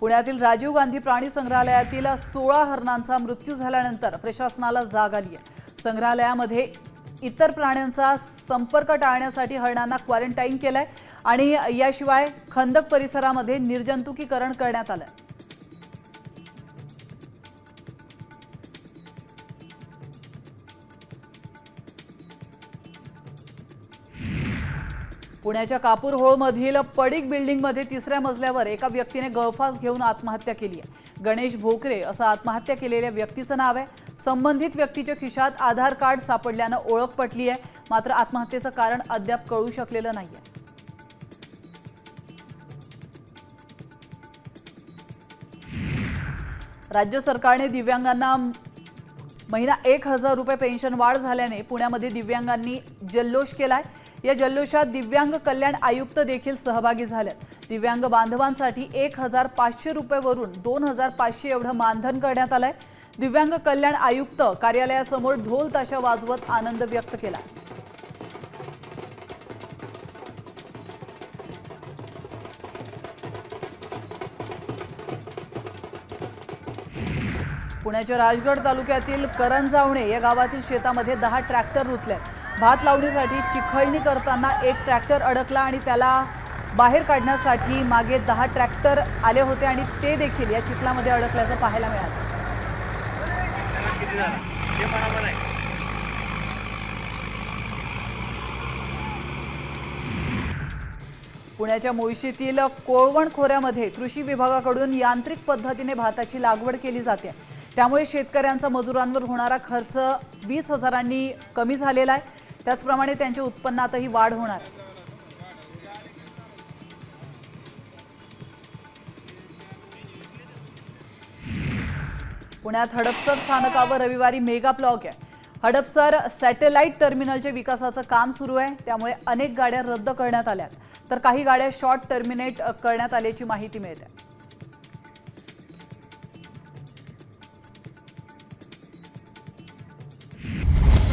पुण्यातील राजीव गांधी प्राणी संग्रहालयातील सोळा हरणांचा मृत्यू झाल्यानंतर प्रशासनाला जाग आली आहे. संग्रहालयामध्ये इतर प्राण्यांचा संपर्क टाळण्यासाठी हरणांना क्वारंटाईन केलंय आणि याशिवाय खंदक परिसरामध्ये निर्जंतुकीकरण करण्यात आलंय. पुण्याच्या कापूर होळमधील पडीक बिल्डिंगमध्ये तिसऱ्या मजल्यावर एका व्यक्तीने गळफास घेऊन आत्महत्या केली आहे. गणेश भोकरे असं आत्महत्या केलेल्या व्यक्तीचं नाव आहे. संबंधित व्यक्तीच्या खिशात आधार कार्ड सापडल्यानं ओळख पटली आहे. मात्र आत्महत्येचं कारण अद्याप कळू शकलेलं नाही आहे राज्य सरकारने दिव्यांगांना महिना एक हजार रुपये पेन्शन वाढ झाल्याने पुण्यामध्ये दिव्यांगांनी जल्लोष केलाय. या जल्लोषात दिव्यांग कल्याण आयुक्त देखील सहभागी झालेत. दिव्यांग बांधवांसाठी एक हजार पाचशे रुपयेवरून दोन हजार पाचशे एवढं मानधन करण्यात आलंय. दिव्यांग कल्याण आयुक्त कार्यालयासमोर ढोल ताशा वाजवत आनंद व्यक्त केला पुण्याच्या राजगड तालुक्यातील करंजावणे या गावातील शेतामध्ये दहा ट्रॅक्टर रुतले. भात लावणीसाठी चिखळणी करताना एक ट्रॅक्टर अडकला आणि त्याला बाहेर काढण्यासाठी मागे दहा ट्रॅक्टर आले होते आणि ते देखील या चिखलामध्ये अडकल्याचं पाहायला मिळालं. पुण्याच्या मुळशीतील कोळवण खोऱ्यामध्ये कृषी विभागाकडून यांत्रिक पद्धतीने भाताची लागवड केली जाते. त्यामुळे शेतकऱ्यांचा मजुरांवर होणारा खर्च वीस हजारांनी कमी झालेला आहे. त्याचप्रमाणे त्यांच्या उत्पन्नातही वाढ होणार. आहे पुण्यात हडपसर स्थानकावर रविवारी मेगा ब्लॉक आहे. हडपसर सॅटेलाइट टर्मिनलच्या विकासाचं काम सुरू आहे. त्यामुळे अनेक गाड्या रद्द करण्यात आल्या तर काही गाड्या शॉर्ट टर्मिनेट करण्यात आल्याची माहिती मिळते.